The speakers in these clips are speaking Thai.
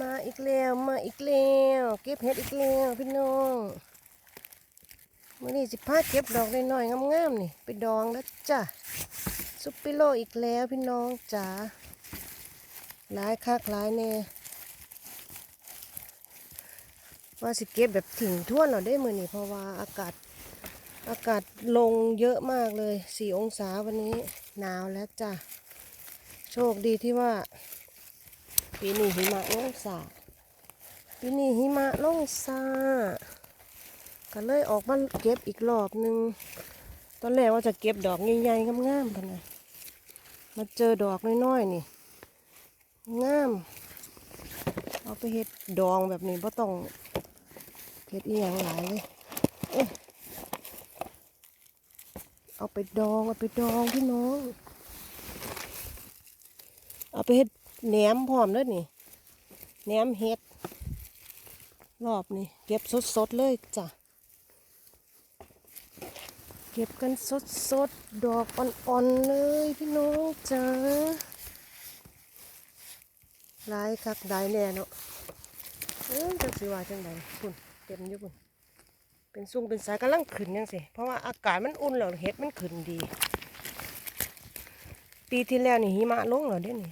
มาอีกแล้วมาอีกแล้วเก็บเห็ดอีกแล้วพี่น้องมื่อนี้สิพาเก็บดอกหน้อยๆงามๆนี่ไปดองแล้วจ้ะซุปเปโลอีกแล้วพี่น้องจ๋าหลายคักหลายแน่ว่าสิเก็บแบบถิ่งท่วนเราได้มือนี่เพราะว่าอากาศอากาศลงเยอะมากเลยสี่องศาวันนี้หนาวแล้วจ้ะโชคดีที่ว่า ปีนี้หิมะลงสาปีนี้หิมะลงซาก็เลยออกมาเก็บอีกรอบหนึง ตอนแรกว่าจะเก็บดอกใหญ่ๆงามๆกันนะมาเจอดอกน้อยๆนี่ งาม เอาไปเฮ็ดดองแบบนี้เพต้องเฮ็ดอีหยังหลายเลยเอาไปดอง เอาไปดองพี่น้อง เอาไปเฮ็ด แหนมพร้อมเด้อนี่แหนมเฮ็ด รอบนี่เก็บสดๆเลยจ้ะ เก็บกันสดๆ ดอกอ่อนๆเลยพี่น้องจ้าหลายคักได้แน่เนาะเอ้ยจังสิว่าจังไดคุณเต็มอยู่คุณเป็นซุ่งเป็นสายกำลังขึ้นยังสิเพราะว่าอากาศมันอุ่นแล้วเห็ดมันขึ้นดี ปีที่แล้วนี่หิมะลงแล้วเด้นี่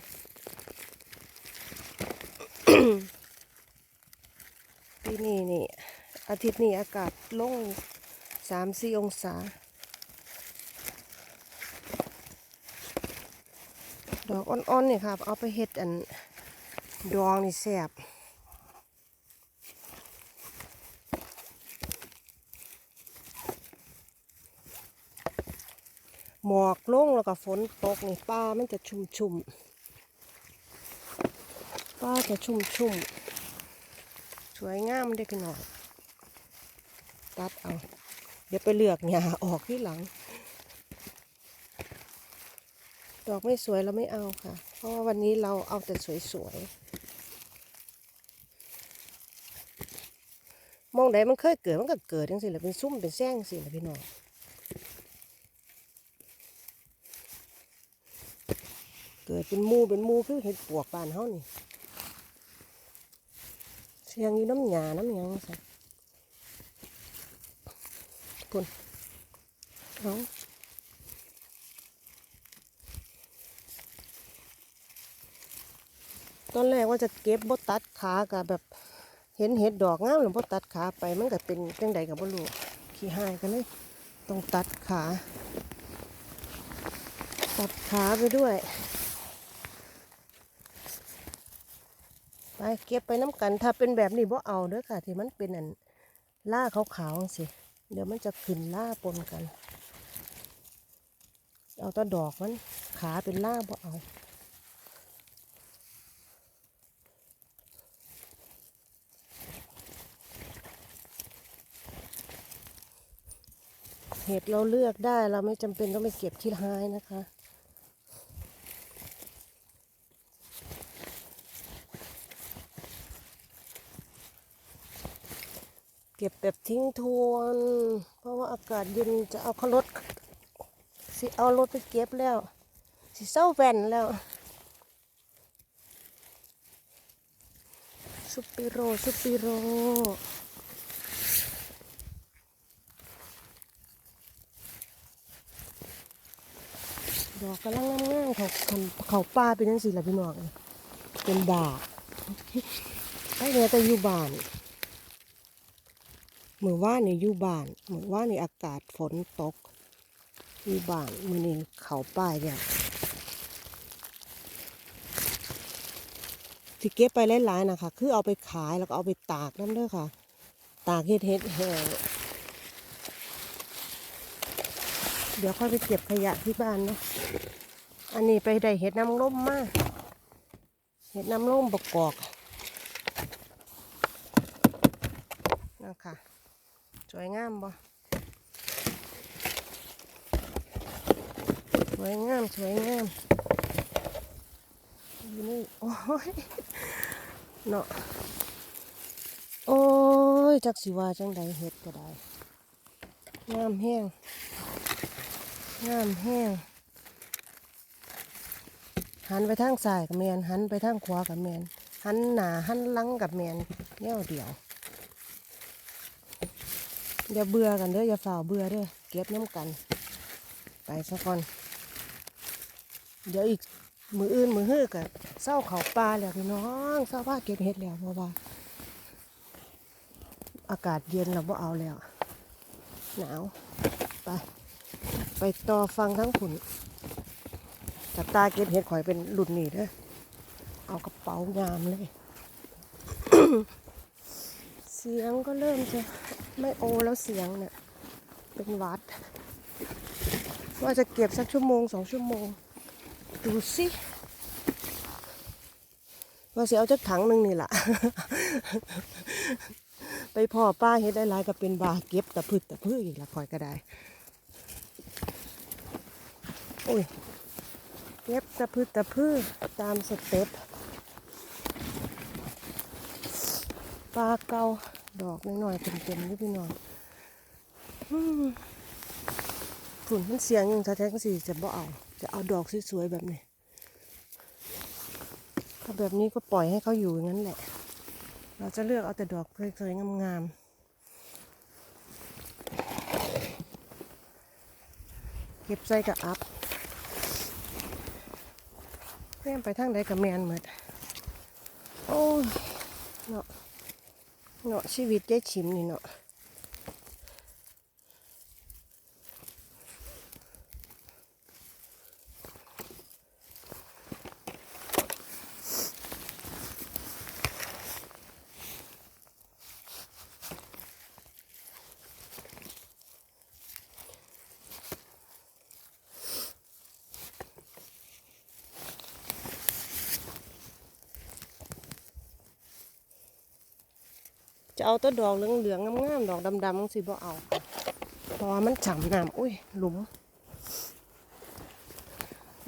ปีนี้นี่ อาทิตย์นี้อากาศลงสามสี่องศา ดอกอ่อนๆนี่ครับ เอาไปเฮ็ดอันดองนี่แซ่บหมอกลงแล้วก็ฝนตกนี่ป้ามันจะชุ่มๆป้าจะชุ่มๆส วยงามได้อพี่น้องตัดเอา เดี๋ยวไปเลือกหญ้าออกที่หลัง ดอกไม่สวยเราไม่เอาค่ะ เพราะว่าวันนี้เราเอาแต่สวยๆมองใดมันเคยเกิดมันก็เกิดจังสิแหละเป็นซุ่มเป็นแซงสิแหละพี่น้องเกิดเป็นมูเป็นมูคือเห็ดปวกบานเฮานี่ สียงอยู่น้ำหยาน้ำหยังสัปุ่นเอาตอนแรกว่าจะเก็บบตัดขากับแบบ เห็นเห็ดดอกงามหรือบ่ตัดขาไปมันก็เป็นจังใดกับบ่รู้ขี้หายกันเลยต้องตัดขา ตัดขาไปด้วย ไปเก็บไปน้ำกัน ถ้าเป็นแบบนี้บ่เอาเด้อค่ะ ที่มันเป็นอันล่าขาวๆสิเดี๋ยวมันจะขึ้นล่าปนกัน เอาตะดอกมันขาเป็นล่าบ่เอาเห็ดเราเลือกได้เราไม่จำเป็นต้องไปเก็บที่ท้ายนะคะ ก็บแบบทิ้งทวน เพราะว่าอากาศเย็นจะเอาขารถสิเอารถไปเก็บแล้ว สิเศร้าแว่นแล้วซุปปิโรซุปปิโรดอกกำลังงามๆเขาเขาเขาป่าเป็นยังสิล่ะพี่น้องเป็นดาบไอ้เนี่ยแต่อยู่บ้าน มื่อว่านนี่อยู่บ้านเมื่อว่านนี่อากาศฝนตกอยู่บ้านมือนี้เขาป้ายเนี่ยที่เก็บไปหลายๆนะคะ คือเอาไปขายแล้วก็เอาไปตากน้ำเด้อค่ะ ตากเฮ็ดเฮ็ดแห้งเดี๋ยวค่อยไปเก็บขยะที่บ้านเนาะอันนี้ไปได้เห็ดน้ำร่มมาก เห็ดน้ำร่มบกกอกนะคะ สวยงามบ่สวยงามสวยงามอยู่นี่โอ้ยเนาะโอ้ยจักสิว่าจังใดเห็ดก็ได้งามแห้งงามแห้งหันไปทางซ้ายกับแมนหันไปทางขวากับแมนหันหน้าหันหลังกับแมนแนวเดียว อย่าเบื่อกันเด้ออย่าฝ่าเบื่อเด้อเก็บน้ำกัน ไปสักก่อน เดี๋ยวอีกมืออื่นมือฮื้อกับเศร้าเขาปลาแล้วพี่น้องเศร้าผ้าเก็บเห็ดแล้วเพราะว่า อากาศเย็นเราบ่เอาแล้ว หนาว ไป ไปต่อฟังทั้งขุนจับตาเก็บเห็ดข่อยเป็นหลุดหนีเด้อเอากระเป๋างามเลย เสียงก็เริ่มจะ ไม่โอแล้วเสียงเนี่ย เป็นวัด ว่าจะเก็บสักชั่วโมงสองชั่วโมง ดูสิว่าเสิเอาจักถังหนึ่งนี่แหละไปพ่อป้าเฮ็ดได้หลายก็เป็นบาเก็บตะพืชตะพืชอีกละคอยก็ได้โอ้ยเก็บตะพืชตะพืชตามสเต็ปปลาเกา ดอกน้อยๆเต็มๆนี่พี่น้องฝุ่นมันเสียงยังแท้ๆสิจะบ่เอา จะเอาดอกสวยๆแบบนี้ถ้าแบบนี้ก็ปล่อยให้เขาอยู่อย่างนั้นแหละ เราจะเลือกเอาแต่ดอกสวยๆงามๆ เก็บใส่กับอัพเพื่อนไปทางใดกับแมนหมดโอ้ยเนาะ เนาะชีวิตได้ชิมนี่เนาะ เอาตัวดอกเหลืองๆงามๆดอกดำๆสิบ่เอาเพราะว่ามันฉ่ำน้ำอุ้ยหลุม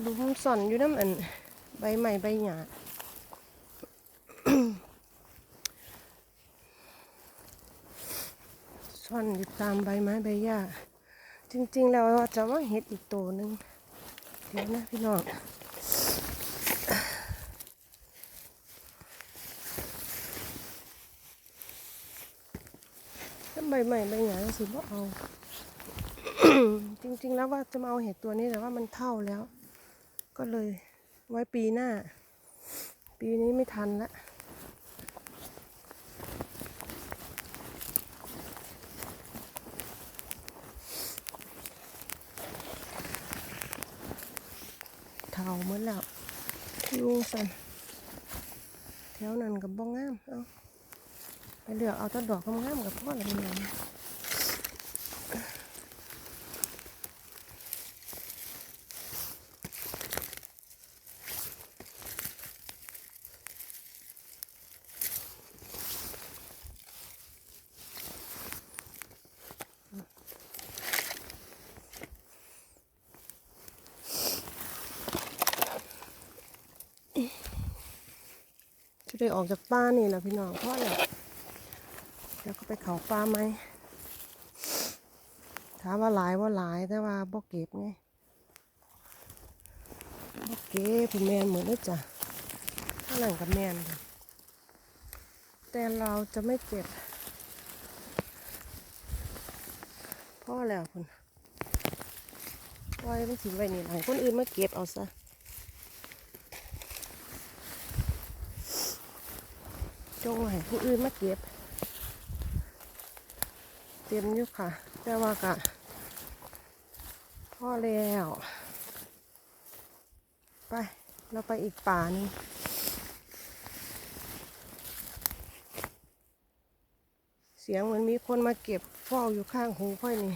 หลุมซ่อนอยู่น้ำอันใบใหม่ใบหยาซ่อนอยู่ตามใบไม้ใบหญ้าจริงๆแล้วว่าจะว่าเห็ดอีกตัวหนึ่งเดี๋ยวนะพี่น้อง ใบใหม่ใบหยาสิบ่เอา จริง ๆ แล้วว่าจะมาเอาเห็ดตัวนี้แต่ว่ามันเท่าแล้ว ก็เลยไว้ปีหน้า ปีนี้ไม่ทันละเท่าหมดแล้วยุงสันแถวนั้นกับบ้องงาม เอา ไปเลือกเอาต้นดอกงามๆกับพ่อละมันยังได้ออกจากป้านี่แหละพี่น้องพ่อแหละ แล้วก็ไปเขาป้าไหมถามว่าหลายว่าหลายแต่ว่าบ่เก็บไงบ่เก็บแมนเหมือนเลยจ้ะข้างหลังกับแมนแต่เราจะไม่เก็บพ่อแล้วคุณปล่อยมันทิ้งไว้นี่หลังคนอื่นมาเก็บเอาซะจงให้ผู้อื่นมาเก็บ เต็มอยู่ค่ะ แต่ว่ากะพ่อแล้ว ไป เราไปอีกป่านึงเสียงเหมือนมีคนมาเก็บเฝ้าอยู่ข้างหูค่อยนี่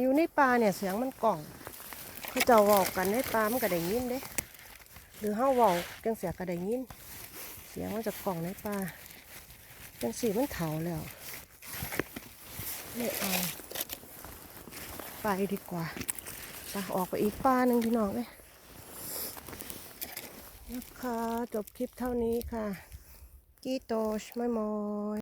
อยู่ในป่าเนี่ยเสียงมันกล่องเขาจ้าเวอกกันในป่ามันก็ได้ยินเด้ หรือเฮาวอกจังเสียก็ได้ยิน เสียงมาจากกล่องในป่าจังสีมันเถาแล้ว ไม่เอา ไปดีกว่าไปออกไปอีกป้าหนึ่งพี่น้องเลยนะคะจบคลิปเท่านี้ค่ะ กีโตชไม่มอย